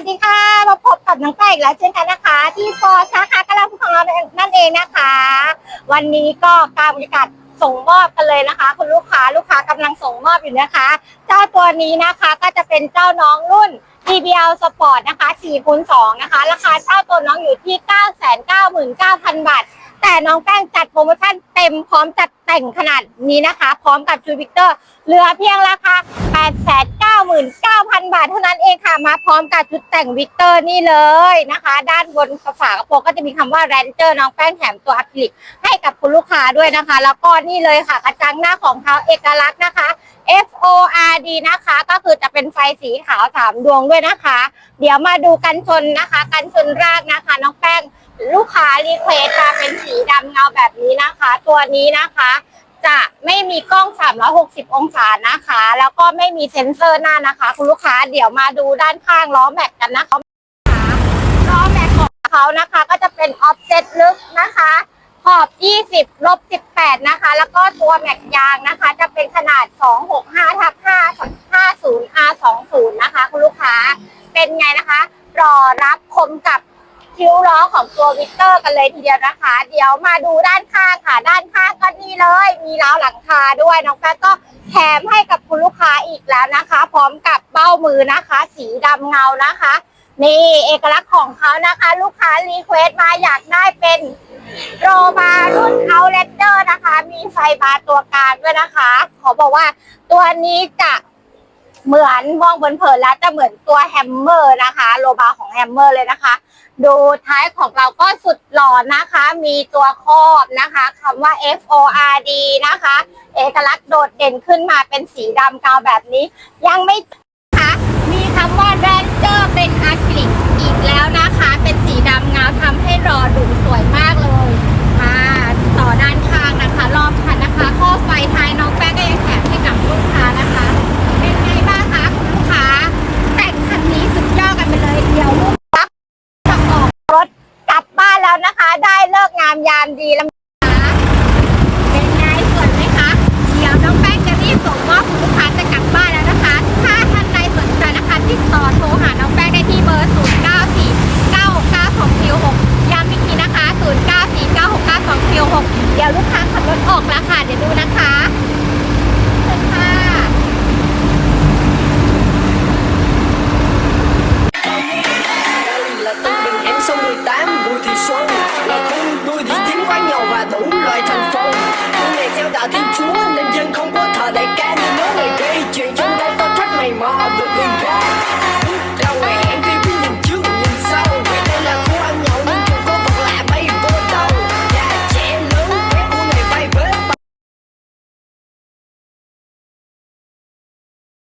วัสดีค่ะ มาพบกับน้องแป้งอีกแล้วเช่นกันนะคะ ที่ฟอร์สาขากระลาของเรานั่นเองนะคะ วันนี้ก็การบริการส่งมอบกันเลยนะคะ คุณลูกค้าลูกค้ากำลังส่งมอบอยู่นะคะ เจ้าตัวนี้นะคะก็จะเป็นเจ้าน้องรุ่น DBL Sport นะคะ4คูณ2นะคะ ราคาเจ้าตัวน้องอยู่ที่ 999,000 บาท แต่น้องแป้งจัดโปรโมชั่นเต็มพร้อมจัดแต่งขนาดนี้นะคะ พร้อมกับชูวิกเตอร์เหลือเพียงราคา899,000 บาทเท่านั้นเองค่ะ มาพร้อมกับชุดแต่งวิกเตอร์นี่เลยนะคะ ด้านบนฝากระโปรงก็จะมีคำว่าแรนเจอร์น้องแป้งแถมตัวอะคริลิกให้กับคุณลูกค้าด้วยนะคะ แล้วก็นี่เลยค่ะกระจังหน้าของเขาเอกลักษณ์นะคะ F O R D นะคะ ก็คือจะเป็นไฟสีขาวสามดวงด้วยนะคะ เดี๋ยวมาดูกันชนนะคะ กันชนรากนะคะ น้องแป้งลูกค้ารีเควสมาเป็นสีดำเงาแบบนี้นะคะ ตัวนี้นะคะ จะไม่มีกล้อง 360 องศานะคะ แล้วก็ไม่มีเซ็นเซอร์หน้านะคะ คุณลูกค้าเดี๋ยวมาดูด้านข้างล้อแม็กกันนะคะล้อแม็กของเขานะคะ ก็จะเป็นออฟเซ็ตลึกนะคะ ขอบ 20 ลบ 18 นะคะ แล้วก็ตัวแม็กยางนะคะ จะเป็นขนาด 265ทับ5 50 R 20นะคะ คุณลูกค้า เป็นไงนะคะ รอรับคมกับคิ้วล้อของตัววิกเตอร์กันเลยทีเดียวนะคะ เดี๋ยวมาดูด้านข้างค่ะ ด้านข้างก็นี่เลย มีล้าวหลังคาด้วย น้องแป๊กก็แถมให้กับคุณลูกค้าอีกแล้วนะคะ พร้อมกับเบ้ามือนะคะ สีดำเงานะคะ นี่เอกลักษณ์ของเขานะคะ ลูกค้ารีเควสต์มาอยากได้เป็น โรบารุ่นเอาเลนเดอร์นะคะ มีไฟบาร์ตัวกลางด้วยนะคะ ขอบอกว่าตัวนี้จะเหมือนมองบนเผินแล้วจะเหมือนตัวแฮมเมอร์นะคะโลบาของแฮมเมอร์เลยนะคะ ดูท้ายของเราก็สุดหล่อนะคะ มีตัวครอบนะคะคำว่า F O R D นะคะ เอกลักษณ์โดดเด่นขึ้นมาเป็นสีดำกาวแบบนี้ ยังไม่คะมีคำว่า Ranger เป็นอริลิกอีกแล้วนะคะ เป็นสีดำเงาทำให้รอดูสวยมากเลยค่ะต่อด้านข้างนะคะ รอบคันนะคะ ข้อไฟท้ายน้องแป้งก็ยังแถมให้กับลูกค้านะคะ เป็นไงบ้างคะคุณลูกค้า แต่งคันนี้สุดยอดกันไปเลยเดี๋ยวลูกค้าจะออกรถกลับบ้านแล้วนะคะ ได้เลิกงามยามดีแล้วนะคะเป็นไงสวยไหมคะ เดี๋ยวน้องแป้งจะรีบส่งมอบคุณลูกค้าจะกลับบ้านแล้วนะคะ ถ้าท่านใดสนใจนะคะติดต่อโทรหาน้องแป้งได้ที่เบอร์ 0 9 4 9 6 9 2 6 6ย้ำอีกทีนะคะ 0 9 4 9 6 9 2 6 6เดี๋ยวลูกค้าขับรถออกแล้วค่ะ เดี๋ยวดูนะคะ